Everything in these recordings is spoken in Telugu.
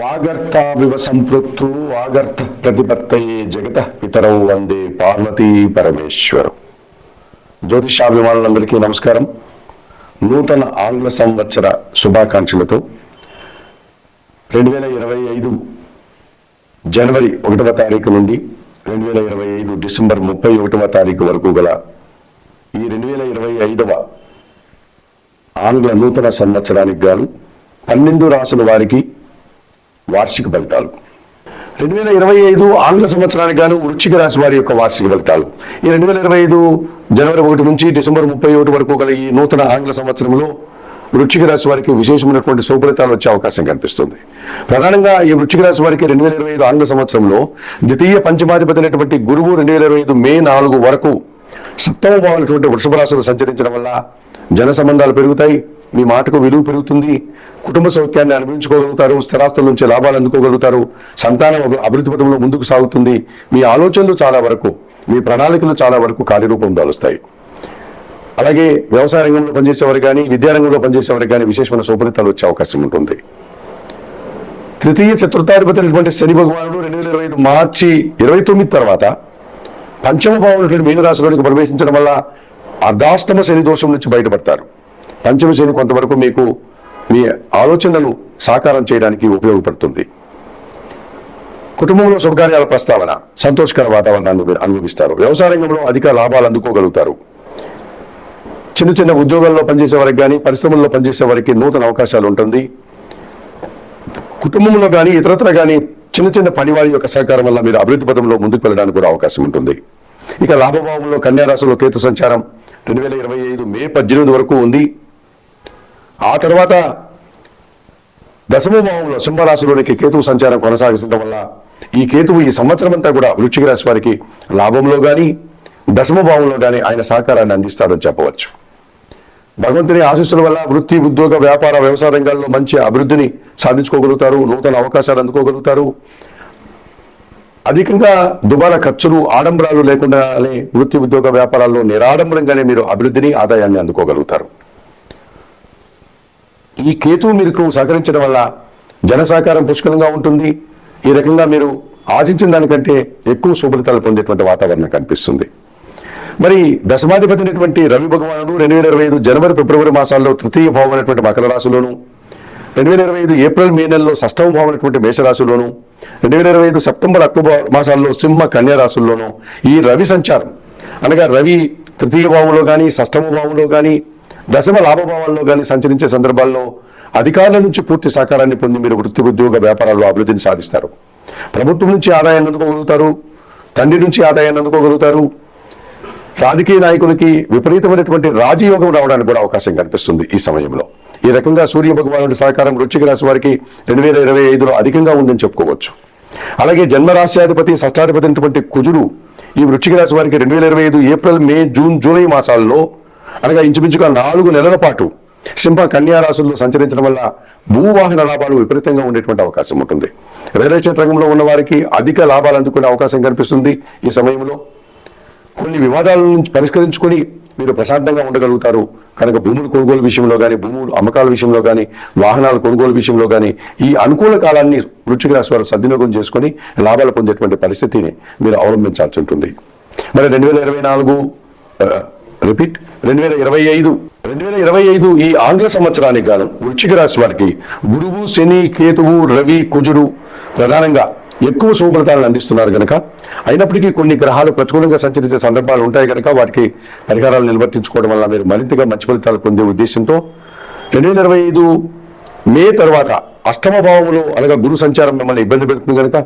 వాగర్తావివ సంపృక్తు వాగర్త ప్రతిపత్తయే జగత పితరౌ వందే పార్వతీ పరమేశ్వరం. జ్యోతిషాభిమానులందరికీ నమస్కారం. నూతన ఆంగ్ల సంవత్సర శుభాకాంక్షలతో రెండు వేల ఇరవై ఐదు జనవరి ఒకటవ తారీఖు నుండి రెండు వేల ఇరవై ఐదు డిసెంబర్ ముప్పై ఒకటవ తారీఖు వరకు గల ఈ రెండు వేల ఇరవై ఐదవ ఆంగ్ల నూతన సంవత్సరానికి గాను పన్నెండు రాసుల వారికి వార్షిక ఫలితాలు. రెండు వేల ఇరవై ఐదు ఆంగ్ల సంవత్సరానికి గాను వృశ్చిక రాశి వారి యొక్క వార్షిక ఫలితాలు. ఈ రెండు వేల ఇరవై ఐదు జనవరి ఒకటి నుంచి డిసెంబర్ ముప్పై ఒకటి వరకు గల ఈ నూతన ఆంగ్ల సంవత్సరంలో వృశ్చిక రాశి వారికి విశేషమైనటువంటి సుఫలితాలు వచ్చే అవకాశం కనిపిస్తుంది. ప్రధానంగా ఈ వృశ్చిక రాశి వారికి రెండు వేల ఇరవై ఐదు ఆంగ్ల సంవత్సరంలో ద్వితీయ పంచమాధిపతి అయినటువంటి గురువు రెండు వేల ఇరవై ఐదు మే నాలుగు వరకు సప్తమ భావనటువంటి వృషభ రాశులు సంచరించడం వల్ల జన సంబంధాలు పెరుగుతాయి. మీ మాటకు విలువ పెరుగుతుంది. కుటుంబ సౌఖ్యాన్ని అనుభవించుకోగలుగుతారు స్థిరాస్తుల నుంచి లాభాలు అందుకోగలుగుతారు. సంతానం అభివృద్ధి పథంలో ముందుకు సాగుతుంది. మీ ఆలోచనలు చాలా వరకు మీ ప్రణాళికలు చాలా వరకు కార్యరూపం దాలుస్తాయి అలాగే వ్యవసాయ రంగంలో పనిచేసేవారు కానీ విద్యారంగంలో పనిచేసేవారు కానీ విశేషమైన సుఫలితాలు వచ్చే అవకాశం ఉంటుంది. తృతీయ చతుర్థాధిపతి అయినటువంటి శని భగవానుడు రెండు వేల ఇరవై ఐదు మార్చి ఇరవై తొమ్మిది తర్వాత పంచమ భావం మీనరాశిలోనికి ప్రవేశించడం వల్ల అర్ధాష్టమ శని దోషం నుంచి బయటపడతారు. పంచమశని కొంతవరకు మీకు మీ ఆలోచనలు సాకారం చేయడానికి ఉపయోగపడుతుంది. కుటుంబంలో శుభకార్యాల ప్రస్తావన సంతోషకర వాతావరణాన్ని అనుభవిస్తారు. వ్యవసాయ రంగంలో అధిక లాభాలు అందుకోగలుగుతారు. చిన్న చిన్న ఉద్యోగాల్లో పనిచేసే వారికి కానీ పరిశ్రమల్లో పనిచేసే వారికి నూతన అవకాశాలు ఉంటుంది. కుటుంబంలో కానీ ఇతరత్ర కానీ చిన్న చిన్న పనివారి యొక్క సహకారం వల్ల మీరు అభివృద్ధి పథంలో ముందుకు వెళ్ళడానికి కూడా అవకాశం ఉంటుంది. ఇక లాభభావంలో కన్యారాశిలో కేతు సంచారం రెండు వేల ఇరవై ఐదు మే పద్దెనిమిది వరకు ఉంది. ఆ తర్వాత దశమభావంలో సింహరాశిలోనికి కేతువు సంచారం కొనసాగిస్తుండడం వల్ల ఈ కేతువు ఈ సంవత్సరం అంతా కూడా వృశ్చిక రాశి వారికి లాభంలో కానీ దశమభావంలో కానీ ఆయన సహకారాన్ని అందిస్తారని చెప్పవచ్చు. భగవంతుని ఆశీస్సుల వల్ల వృత్తి ఉద్యోగ వ్యాపార వ్యవసాయ రంగాల్లో మంచి అభివృద్ధిని సాధించుకోగలుగుతారు నూతన అవకాశాలు అందుకోగలుగుతారు. అధికంగా దుబారా ఖర్చులు ఆడంబరాలు లేకుండానే వృత్తి ఉద్యోగ వ్యాపారాల్లో నిరాడంబరంగానే మీరు అభివృద్ధిని ఆదాయాన్ని అందుకోగలుగుతారు. ఈ కేతువు మీరు సహకరించడం వల్ల జన సహకారం పుష్కలంగా ఉంటుంది. ఈ రకంగా మీరు ఆశించిన దానికంటే ఎక్కువ శుభలితాలు పొందేటువంటి వాతావరణం కనిపిస్తుంది. మరి దశమాధిపతి అయినటువంటి రవి భగవానుడు రెండు వేల ఇరవై ఐదు జనవరి ఫిబ్రవరి మాసాల్లో తృతీయ భావం అనేటువంటి మకర రాశిలోను రెండు వేల ఇరవై ఐదు ఏప్రిల్ మే నెలలో షష్టమ భావం అనేటువంటి మేషరాశిలోను రెండు వేల ఇరవై ఐదు సెప్టెంబర్ అక్టోబర్ మాసాల్లో సింహ కన్యా రాశుల్లోను ఈ రవి సంచారం. అనగా రవి తృతీయ భావంలో కానీ షష్టమ భావంలో కానీ దశమ లాభభావాల్లో కానీ సంచరించే సందర్భాల్లో అధికారుల నుంచి పూర్తి సహకారాన్ని పొంది మీరు వృత్తి ఉద్యోగ వ్యాపారాల్లో అభివృద్ధిని సాధిస్తారు. ప్రభుత్వం నుంచి ఆదాయాన్ని అందుకోగలుగుతారు తండ్రి నుంచి ఆదాయాన్ని అందుకోగలుగుతారు. రాజకీయ నాయకులకి విపరీతమైనటువంటి రాజయోగం రావడానికి కూడా అవకాశం కనిపిస్తుంది ఈ సమయంలో. ఈ రకంగా సూర్య భగవానుడి సహకారం వృచ్చిక రాశి వారికి రెండు వేల ఇరవై ఐదులో అధికంగా ఉందని చెప్పుకోవచ్చు. అలాగే జన్మరాశ్యాధిపతి షష్టాధిపతి అయినటువంటి కుజుడు ఈ వృశ్చిక రాశి వారికి రెండు వేల ఇరవై ఐదు ఏప్రిల్ మే జూన్ జూలై మాసాల్లో అనగా ఇంచుమించుగా నాలుగు నెలల పాటు సింహ కన్యారాశుల్లో సంచరించడం వల్ల భూవాహన లాభాలు విపరీతంగా ఉండేటువంటి అవకాశం ఉంటుంది. రియల్ ఎస్టేట్ రంగంలో ఉన్న వారికి అధిక లాభాలు అందుకునే అవకాశం కనిపిస్తుంది ఈ సమయంలో. కొన్ని వివాదాల నుంచి పరిష్కరించుకొని మీరు ప్రశాంతంగా ఉండగలుగుతారు. కనుక భూముల కొనుగోలు విషయంలో కానీ భూములు అమ్మకాల విషయంలో కానీ వాహనాల కొనుగోలు విషయంలో కానీ ఈ అనుకూల కాలాన్ని వృశ్చిక రాశి వారు సద్వినియోగం చేసుకొని లాభాలు పొందేటువంటి పరిస్థితిని మీరు అవలంబించాల్సి ఉంటుంది. మరి రెండు వేల ఇరవై నాలుగు రిపీట్ రెండు వేల ఇరవై ఐదు. రెండు వేల ఇరవై ఐదు ఈ ఆంగ్ల సంవత్సరానికి గాను వృశ్చిక రాశి వారికి గురువు శని కేతువు రవి కుజుడు ప్రధానంగా ఎక్కువ శుభఫలితాలను అందిస్తున్నారు కనుక అయినప్పటికీ కొన్ని గ్రహాలు ప్రతికూలంగా సంచరించే సందర్భాలు ఉంటాయి కనుక వాటికి పరిహారాలు నిర్వర్తించుకోవడం వల్ల మీరు మరింతగా మంచి ఫలితాలు పొందే ఉద్దేశంతో రెండు వేల ఇరవై ఐదు మే తర్వాత అష్టమ భావములో అనగా గురు సంచారం మిమ్మల్ని ఇబ్బంది పెడుతుంది కనుక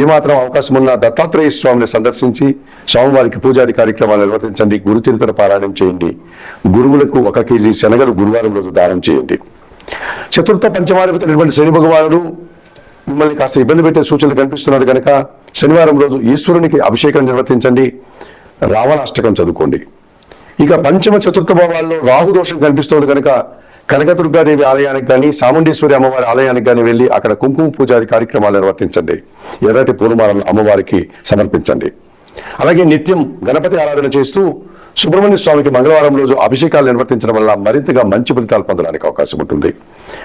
ఏమాత్రం అవకాశం ఉన్న దత్తాత్రేయ స్వామిని సందర్శించి స్వామివారికి పూజాది కార్యక్రమాలు నిర్వర్తించండి గురుచరిత్ర పారాయణం చేయండి గురువులకు ఒక కేజీ శనగలు గురువారం రోజు దానం చేయండి. చతుర్థ పంచమాధిపతి శని భగవానుడు మిమ్మల్ని కాస్త ఇబ్బంది పెట్టే సూచనలు కనిపిస్తున్నాడు కనుక శనివారం రోజు ఈశ్వరునికి అభిషేకం నిర్వర్తించండి రావణాష్టకం చదువుకోండి. ఇక పంచమ చతుర్థ భావాల్లో రాహు దోషం కనిపిస్తుంది కనుక కనకదుర్గాదేవి ఆలయానికి కానీ చాముండేశ్వరి అమ్మవారి ఆలయానికి కానీ వెళ్ళి అక్కడ కుంకుమ పూజాది కార్యక్రమాలు నిర్వర్తించండి. ఎర్రటి పూలమాలను అమ్మవారికి సమర్పించండి. అలాగే నిత్యం గణపతి ఆరాధన చేస్తూ సుబ్రహ్మణ్య స్వామికి మంగళవారం రోజు అభిషేకాలు నిర్వర్తించడం వల్ల మరింతగా మంచి ఫలితాలు పొందడానికి అవకాశం ఉంటుంది.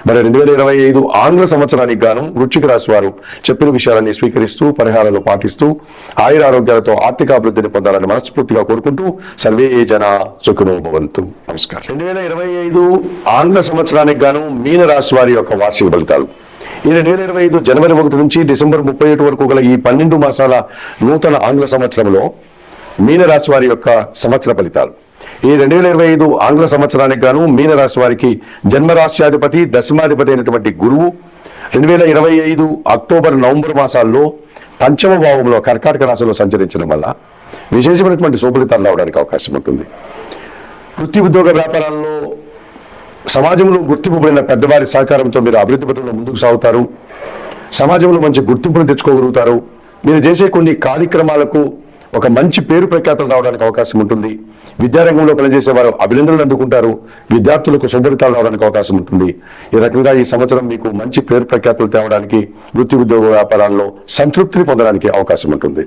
మరి రెండు వేల ఇరవై ఐదు ఆంగ్ల సంవత్సరానికి గాను వృశ్చిక రాశి వారు చెప్పిన విషయాలన్నీ స్వీకరిస్తూ పరిహారాలు పాటిస్తూ ఆయుర ఆరోగ్యాలతో ఆర్థికాభివృద్ధిని పొందాలని మనస్ఫూర్తిగా కోరుకుంటూ సర్వే జన సుఖనో భవంతు. నమస్కారం. రెండు వేల ఇరవై ఐదు ఆంగ్ల సంవత్సరానికి గాను మీన రాశి వారి యొక్క వార్షిక ఫలితాలు. ఈ రెండు వేల ఇరవై ఐదు జనవరి ఒకటి నుంచి డిసెంబర్ ముప్పై ఒకటి వరకు గల ఈ పన్నెండు మాసాల నూతన ఆంగ్ల సంవత్సరంలో మీనరాశి వారి యొక్క సంవత్సర ఫలితాలు. ఈ రెండు వేల ఇరవై ఐదు ఆంగ్ల సంవత్సరానికి గాను మీనరాశి వారికి జన్మరాశ్యాధిపతి దశమాధిపతి అయినటువంటి గురువు రెండు వేల ఇరవై ఐదు అక్టోబర్ నవంబర్ మాసాల్లో పంచమ భావంలో కర్కాటక రాశిలో సంచరించడం వల్ల విశేషమైనటువంటి శుభలితాలు రావడానికి అవకాశం ఉంటుంది. వృత్తి ఉద్యోగ వ్యాపారాల్లో సమాజంలో గుర్తింపు పెద్దవారి సహకారంతో మీరు అభివృద్ధి పథంలో ముందుకు సాగుతారు. సమాజంలో మంచి గుర్తింపును తెచ్చుకోగలుగుతారు. మీరు చేసే కొన్ని కార్యక్రమాలకు ఒక మంచి పేరు ప్రఖ్యాతలు రావడానికి అవకాశం ఉంటుంది. విద్యారంగంలో పనిచేసే వారు అభినందనలు అందుకుంటారు. విద్యార్థులకు సుందరితాలు రావడానికి అవకాశం ఉంటుంది. ఈ రకంగా ఈ సంవత్సరం మీకు మంచి పేరు ప్రఖ్యాతులు తేవడానికి వృత్తి ఉద్యోగ వ్యాపారాల్లో సంతృప్తిని పొందడానికి అవకాశం ఉంటుంది.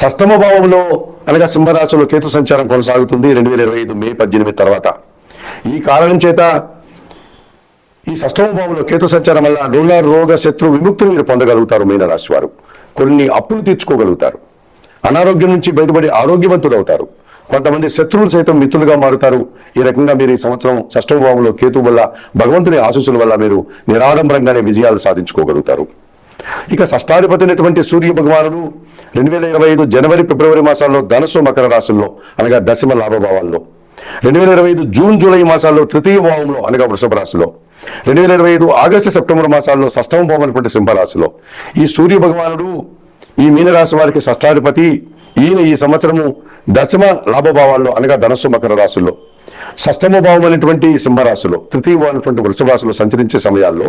సస్తమ భావంలో అనగా సింహరాశిలో కేతు సంచారం కొనసాగుతుంది రెండు వేల ఇరవై ఐదు మే పద్దెనిమిది తర్వాత. ఈ కారణం చేత ఈ షష్టమ భావంలో కేతు సంచారం వల్ల రుణ రోగ శత్రు విముక్తిని మీరు పొందగలుగుతారు మీనరాశి వారు కొన్ని అప్పులు తీర్చుకోగలుగుతారు. అనారోగ్యం నుంచి బయటపడి ఆరోగ్యవంతులు అవుతారు కొంతమంది శత్రువులు సైతం మిత్రులుగా మారుతారు. ఈ రకంగా మీరు ఈ సంవత్సరం షష్టభావంలో కేతు వల్ల భగవంతుని ఆశీస్సుల వల్ల మీరు నిరాడంబరంగానే విజయాలు సాధించుకోగలుగుతారు. ఇక షష్టాధిపతి అయినటువంటి సూర్య భగవానుడు రెండు వేల ఇరవై ఐదు జనవరి ఫిబ్రవరి మాసాల్లో ధనుసు మకర రాశుల్లో అనగా దశమ లాభభావాల్లో. రెండు వేల ఇరవై ఐదు జూన్ జూలై మాసాల్లో తృతీయ భావంలో అనగా వృషభ రాశిలో. రెండు వేల ఇరవై ఐదు ఆగస్టు సెప్టెంబర్ మాసాల్లో షష్టమ భావం అనేటువంటి సింహరాశిలో. ఈ సూర్య భగవానుడు ఈ మీనరాశి వారికి షష్టాధిపతి ఈయన ఈ సంవత్సరము దశమ లాభభావాల్లో అనగా ధనస్సు మకర రాశుల్లో. షష్టమ భావం అనేటువంటి సింహరాశిలో తృతీయ భావం అనేటువంటి వృషభ రాశిలో సంచరించే సమయాల్లో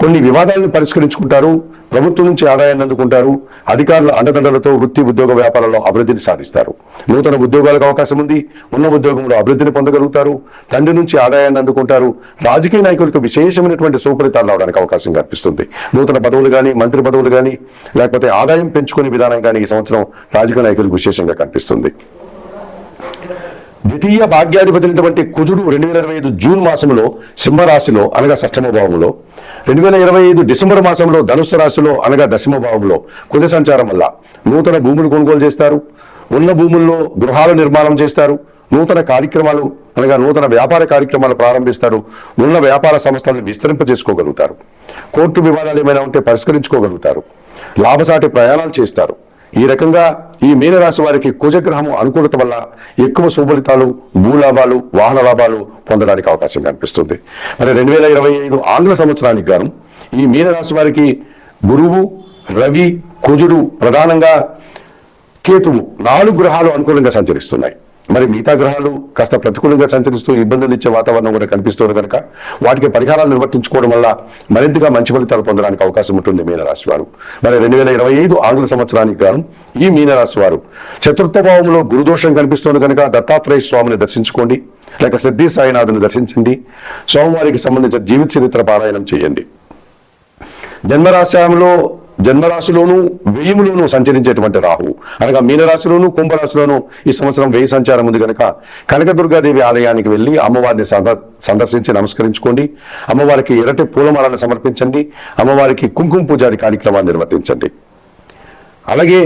కొన్ని వివాదాలను పరిష్కరించుకుంటారు ప్రభుత్వం నుంచి ఆదాయాన్ని అందుకుంటారు అధికారుల అండదండలతో వృత్తి ఉద్యోగ వ్యాపారాల్లో అభివృద్ధిని సాధిస్తారు. నూతన ఉద్యోగాలకు అవకాశం ఉంది ఉన్న ఉద్యోగంలో అభివృద్ధిని పొందగలుగుతారు తండ్రి నుంచి ఆదాయాన్ని అందుకుంటారు రాజకీయ నాయకులకు విశేషమైనటువంటి సుఫలితాలు రావడానికి అవకాశం కనిపిస్తుంది నూతన పదవులు కానీ మంత్రి పదవులు కానీ లేకపోతే ఆదాయం పెంచుకునే విధానం కానీ ఈ సంవత్సరం రాజకీయ నాయకులకు విశేషంగా కనిపిస్తుంది. ద్వితీయ భాగ్యాధిపతి అయినటువంటి కుజుడు రెండు వేల ఇరవై ఐదు జూన్ మాసంలో సింహరాశిలో అనగా సష్టమ భావంలో రెండు వేల ఇరవై ఐదు డిసెంబర్ మాసంలో ధనుస్సు రాశిలో అనగా దశమ భావంలో కుజ సంచారం వల్ల నూతన భూములు కొనుగోలు చేస్తారు. ఉన్న భూముల్లో గృహాల నిర్మాణం చేస్తారు. నూతన కార్యక్రమాలు అనగా నూతన వ్యాపార కార్యక్రమాలు ప్రారంభిస్తారు. ఉన్న వ్యాపార సంస్థలను విస్తరింపజేసుకోగలుగుతారు. కోర్టు వివాదాలు ఏమైనా ఉంటే పరిష్కరించుకోగలుగుతారు. లాభసాటి ప్రయాణాలు చేస్తారు. ఈ రకంగా ఈ మీనరాశి వారికి కుజగ్రహము అనుకూలత వల్ల ఎక్కువ శుభలితాలు భూలాభాలు వాహన లాభాలు పొందడానికి అవకాశం కనిపిస్తుంది. మరి రెండు వేల ఇరవై ఐదు ఆంగ్ల సంవత్సరానికి గాను ఈ మీనరాశి వారికి గురువు రవి కుజుడు ప్రధానంగా కేతువు నాలుగు గ్రహాలు అనుకూలంగా సంచరిస్తున్నాయి. మరి మిగతా గ్రహాలు కాస్త ప్రతికూలంగా సంచరిస్తూ ఇబ్బందులు ఇచ్చే వాతావరణం కూడా కనిపిస్తుంది కనుక వాటికి పరిహారాలు నిర్వర్తించుకోవడం వల్ల మరింతగా మంచి ఫలితాలు పొందడానికి అవకాశం ఉంటుంది మీనరాశి వారు. మరి రెండు వేల ఇరవై ఐదు ఆంగ్ల సంవత్సరానికి గాను ఈ మీనరాశి వారు. చతుర్థ భావంలో గురుదోషం కనిపిస్తుంది కనుక దత్తాత్రేయ స్వామిని దర్శించుకోండి. లేక సిద్ధి సాయినాథుని దర్శించండి. సోమవారికి సంబంధించిన జీవిత చరిత్ర పారాయణం చేయండి. జన్మరాశ్యంలో జన్మరాశిలోను వ్యయములోను సంచరించేటువంటి రాహు. అనగా మీనరాశిలోను కుంభరాశిలోను ఈ సంవత్సరం వ్యయ సంచారం ఉంది కనుక కనకదుర్గాదేవి ఆలయానికి వెళ్ళి అమ్మవారిని సందర్శించి నమస్కరించుకోండి. అమ్మవారికి ఎరటి పూలమాలను సమర్పించండి. అమ్మవారికి కుంకుమ పూజారి కార్యక్రమాన్ని నిర్వర్తించండి. అలాగే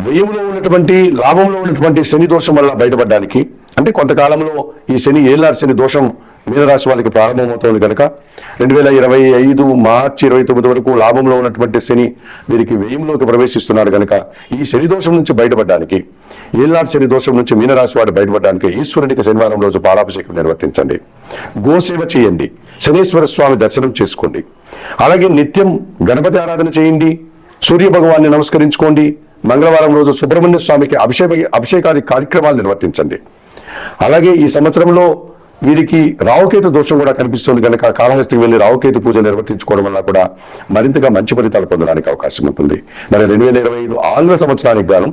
వ్యయంలో ఉన్నటువంటి లాభంలో ఉన్నటువంటి శని దోషం వల్ల బయటపడడానికి అంటే కొంతకాలంలో ఈ శని ఏలార్ శని దోషం మీనరాశి వాళ్ళకి ప్రారంభమవుతుంది కనుక రెండు వేల ఇరవై ఐదు మార్చి ఇరవై తొమ్మిది వరకు లాభంలో ఉన్నటువంటి శని వీరికి వ్యయంలోకి ప్రవేశిస్తున్నాడు కనుక ఈ శని దోషం నుంచి బయటపడడానికి ఏళ్ళాడు శని దోషం నుంచి మీనరాశి వాడు బయటపడడానికి ఈశ్వరునికి శనివారం రోజు పాలాభిషేకం నిర్వర్తించండి. గోసేవ చేయండి. శనీశ్వర స్వామి దర్శనం చేసుకోండి. అలాగే నిత్యం గణపతి ఆరాధన చేయండి. సూర్య భగవాన్ని నమస్కరించుకోండి. మంగళవారం రోజు సుబ్రహ్మణ్య స్వామికి అభిషేక అభిషేకాది కార్యక్రమాలు నిర్వర్తించండి. అలాగే ఈ సంవత్సరంలో వీరికి రావుకేతు దోషం కూడా కనిపిస్తుంది కనుక కాళహస్తికి వెళ్ళి రావుకేతు పూజ నిర్వర్తించుకోవడం వల్ల కూడా మరింతగా మంచి ఫలితాలు పొందడానికి అవకాశం ఉంటుంది. మరి రెండు వేల ఇరవై ఐదు ఆంగ్ల సంవత్సరానికి గాను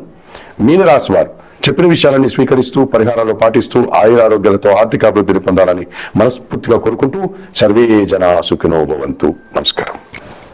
మీనరాశి వారు చెప్పిన విషయాలన్నీ స్వీకరిస్తూ పరిహారాలు పాటిస్తూ ఆయురారోగ్యాలతో ఆర్థిక అభివృద్ధిని పొందాలని మనస్ఫూర్తిగా కోరుకుంటూ సర్వే జన సుఖినోభవంతు నమస్కారం.